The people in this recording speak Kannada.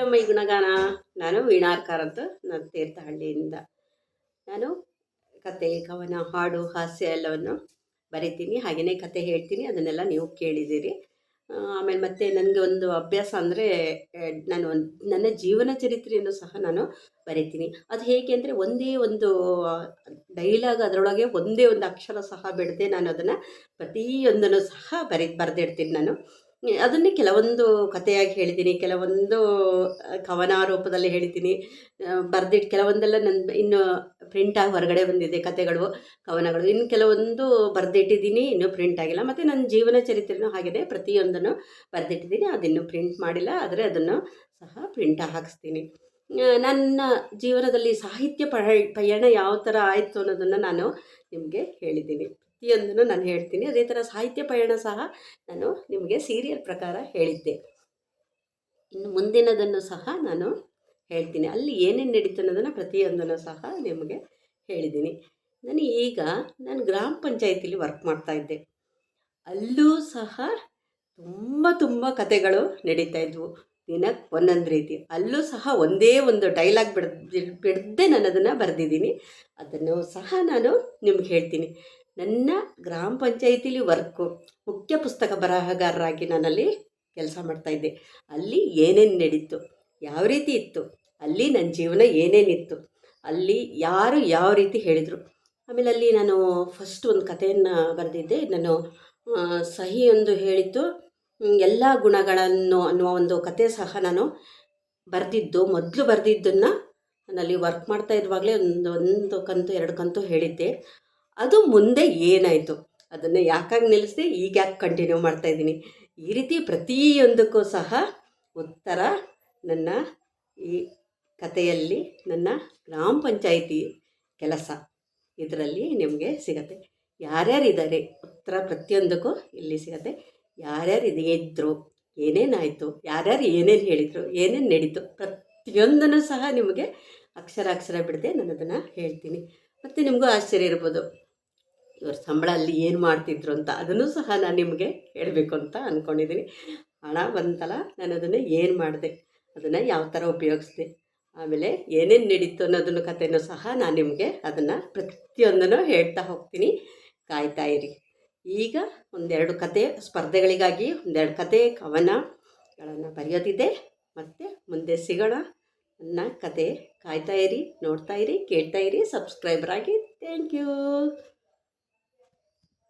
ಈ ಗುಣಗಾನ ನಾನು ವೀಣಾರ್ಕಾರ್ ಅಂತ ನಾನು ತೀರ್ಥಹಳ್ಳಿಯಿಂದ ನಾನು ಕತೆ, ಕವನ, ಹಾಡು, ಹಾಸ್ಯ ಎಲ್ಲವನ್ನು ಬರಿತೀನಿ. ಹಾಗೆಯೇ ಕತೆ ಹೇಳ್ತೀನಿ. ಅದನ್ನೆಲ್ಲ ನೀವು ಕೇಳಿದ್ದೀರಿ. ಆಮೇಲೆ ಮತ್ತೆ ನನಗೆ ಒಂದು ಅಭ್ಯಾಸ ಅಂದರೆ ನಾನು ನನ್ನ ಜೀವನ ಚರಿತ್ರೆಯನ್ನು ಸಹ ನಾನು ಬರಿತೀನಿ. ಅದು ಹೇಗೆ ಅಂದರೆ ಒಂದೇ ಒಂದು ಡೈಲಾಗ್ ಅದರೊಳಗೆ ಒಂದೇ ಒಂದು ಅಕ್ಷರ ಸಹ ಬಿಡದೆ ನಾನು ಅದನ್ನು ಪ್ರತಿಯೊಂದನ್ನು ಸಹ ಬರಿ, ಬರೆದಿಡ್ತೀನಿ ನಾನು. ಅದನ್ನೇ ಕೆಲವೊಂದು ಕಥೆಯಾಗಿ ಹೇಳಿದ್ದೀನಿ, ಕೆಲವೊಂದು ಕವನ ರೂಪದಲ್ಲಿ ಹೇಳಿದ್ದೀನಿ. ಬರೆದಿಟ್ಟು ಕೆಲವೊಂದೆಲ್ಲ ನನ್ನ ಇನ್ನು ಪ್ರಿಂಟಾಗಿ ಹೊರಗಡೆ ಬಂದಿದೆ ಕಥೆಗಳು, ಕವನಗಳು. ಇನ್ನು ಕೆಲವೊಂದು ಬರೆದಿಟ್ಟಿದ್ದೀನಿ, ಇನ್ನೂ ಪ್ರಿಂಟ್ ಆಗಿಲ್ಲ. ಮತ್ತು ನನ್ನ ಜೀವನ ಚರಿತ್ರೆನೂ ಹಾಗಿದೆ, ಪ್ರತಿಯೊಂದನ್ನು ಬರೆದಿಟ್ಟಿದ್ದೀನಿ. ಅದಿನ್ನೂ ಪ್ರಿಂಟ್ ಮಾಡಿಲ್ಲ, ಆದರೆ ಅದನ್ನು ಸಹ ಪ್ರಿಂಟ್ ಹಾಕಿಸ್ತೀನಿ. ನನ್ನ ಜೀವನದಲ್ಲಿ ಸಾಹಿತ್ಯ ಪಯ, ಪಯಣ ಯಾವ ಥರ ಆಯಿತು ಅನ್ನೋದನ್ನು ನಾನು ನಿಮಗೆ ಹೇಳಿದ್ದೀನಿ. ಪ್ರತಿಯೊಂದನ್ನು ನಾನು ಹೇಳ್ತೀನಿ. ಅದೇ ಥರ ಸಾಹಿತ್ಯ ಪಯಣ ಸಹ ನಾನು ನಿಮಗೆ ಸೀರಿಯಲ್ ಪ್ರಕಾರ ಹೇಳಿದ್ದೆ. ಇನ್ನು ಮುಂದಿನದನ್ನು ಸಹ ನಾನು ಹೇಳ್ತೀನಿ. ಅಲ್ಲಿ ಏನೇನು ನಡೀತು ಅನ್ನೋದನ್ನು ಪ್ರತಿಯೊಂದನ್ನು ಸಹ ನಿಮಗೆ ಹೇಳಿದ್ದೀನಿ. ನಾನು ಈಗ ನಾನು ಗ್ರಾಮ ಪಂಚಾಯತಿಲಿ ವರ್ಕ್ ಮಾಡ್ತಾಯಿದ್ದೆ ಅಲ್ಲೂ ಸಹ ತುಂಬ ತುಂಬ ಕತೆಗಳು ನಡೀತಾ ಇದ್ವು. ದಿನಕ್ಕೆ ಒಂದೊಂದು ರೀತಿ. ಅಲ್ಲೂ ಸಹ ಒಂದೇ ಒಂದು ಡೈಲಾಗ್ ಬಿಡ್ ಬಿಡದೆ ನಾನು ಅದನ್ನು ಬರೆದಿದ್ದೀನಿ. ಅದನ್ನು ಸಹ ನಾನು ನಿಮ್ಗೆ ಹೇಳ್ತೀನಿ. ನನ್ನ ಗ್ರಾಮ ಪಂಚಾಯಿತಿಲಿ ವರ್ಕು, ಮುಖ್ಯ ಪುಸ್ತಕ ಬರಹಗಾರರಾಗಿ ನಾನಲ್ಲಿ ಕೆಲಸ ಮಾಡ್ತಾಯಿದ್ದೆ ಅಲ್ಲಿ ಏನೇನು ನಡೀತು, ಯಾವ ರೀತಿ ಇತ್ತು, ಅಲ್ಲಿ ನನ್ನ ಜೀವನ ಏನೇನಿತ್ತು, ಅಲ್ಲಿ ಯಾರು ಯಾವ ರೀತಿ ಹೇಳಿದರು. ಆಮೇಲೆ ಅಲ್ಲಿ ನಾನು ಫಸ್ಟ್ ಒಂದು ಕಥೆಯನ್ನು ಬರೆದಿದ್ದೆ. ನಾನು ಸಹಿ ಒಂದು ಹೇಳಿದ್ದು ಎಲ್ಲ ಗುಣಗಳನ್ನು ಅನ್ನುವ ಒಂದು ಕತೆ ಸಹ ನಾನು ಬರೆದಿದ್ದು. ಮೊದಲು ಬರೆದಿದ್ದನ್ನು ನಾನಲ್ಲಿ ವರ್ಕ್ ಮಾಡ್ತಾ ಇರುವಾಗಲೇ ಒಂದು ಒಂದು ಕಂತು, ಎರಡು ಕಂತು ಹೇಳಿದ್ದೆ. ಅದು ಮುಂದೆ ಏನಾಯಿತು? ಅದನ್ನು ಯಾಕಾಗಿ ನಿಲ್ಲಿಸಿದೆ ಈಗ ಯಾಕೆ ಕಂಟಿನ್ಯೂ ಮಾಡ್ತಾಯಿದ್ದೀನಿ ಈ ರೀತಿ ಪ್ರತಿಯೊಂದಕ್ಕೂ ಸಹ ಉತ್ತರ ನನ್ನ ಈ ಕಥೆಯಲ್ಲಿ ನನ್ನ ಗ್ರಾಮ ಪಂಚಾಯಿತಿ ಕೆಲಸ ಇದರಲ್ಲಿ ನಿಮಗೆ ಸಿಗತ್ತೆ. ಯಾರ್ಯಾರಿದ್ದಾರೆ? ಉತ್ತರ ಪ್ರತಿಯೊಂದಕ್ಕೂ ಇಲ್ಲಿ ಸಿಗತ್ತೆ. ಯಾರ್ಯಾರು ಇದು ಇದ್ದರು ಏನೇನಾಯಿತು? ಯಾರ್ಯಾರು ಏನೇನು ಹೇಳಿದರು? ಏನೇನು ನಡೀತು? ಪ್ರತಿಯೊಂದನ್ನು ಸಹ ನಿಮಗೆ ಅಕ್ಷರ ಅಕ್ಷರ ಬಿಡದೆ ನಾನು ಅದನ್ನು ಹೇಳ್ತೀನಿ. ಮತ್ತು ನಿಮಗೂ ಆಶ್ಚರ್ಯ ಇರ್ಬೋದು. ಇವ್ರ ಸಂಬಳ ಅಲ್ಲಿ ಏನು ಮಾಡ್ತಿದ್ರು ಅಂತ ಅದನ್ನು ಸಹ ನಾನು ನಿಮಗೆ ಹೇಳಬೇಕು ಅಂತ ಅಂದ್ಕೊಂಡಿದ್ದೀನಿ ಹಣ ಬಂತಲ್ಲ, ನಾನು ಅದನ್ನು ಏನು ಮಾಡಿದೆ, ಅದನ್ನು ಯಾವ ಥರ ಉಪಯೋಗಿಸ್ದೆ, ಆಮೇಲೆ ಏನೇನು ನಡೀತು ಅನ್ನೋದನ್ನು ಕಥೆನೂ ಸಹ ನಾನು ನಿಮಗೆ ಅದನ್ನು ಪ್ರತಿಯೊಂದನ್ನು ಹೇಳ್ತಾ ಹೋಗ್ತೀನಿ. ಕಾಯ್ತಾ ಇರಿ. ಈಗ ಒಂದೆರಡು ಕತೆ ಸ್ಪರ್ಧೆಗಳಿಗಾಗಿ ಒಂದೆರಡು ಕತೆ ಕವನಗಳನ್ನು ಬರೆಯೋದಿದೆ. ಮತ್ತು ಮುಂದೆ ಸಿಗೋಣ. ನನ್ನ ಕತೆ ಕಾಯ್ತಾ ಇರಿ, ನೋಡ್ತಾ ಇರಿ, ಕೇಳ್ತಾ ಇರಿ, ಸಬ್ಸ್ಕ್ರೈಬರ್ ಆಗಿ. Thank you.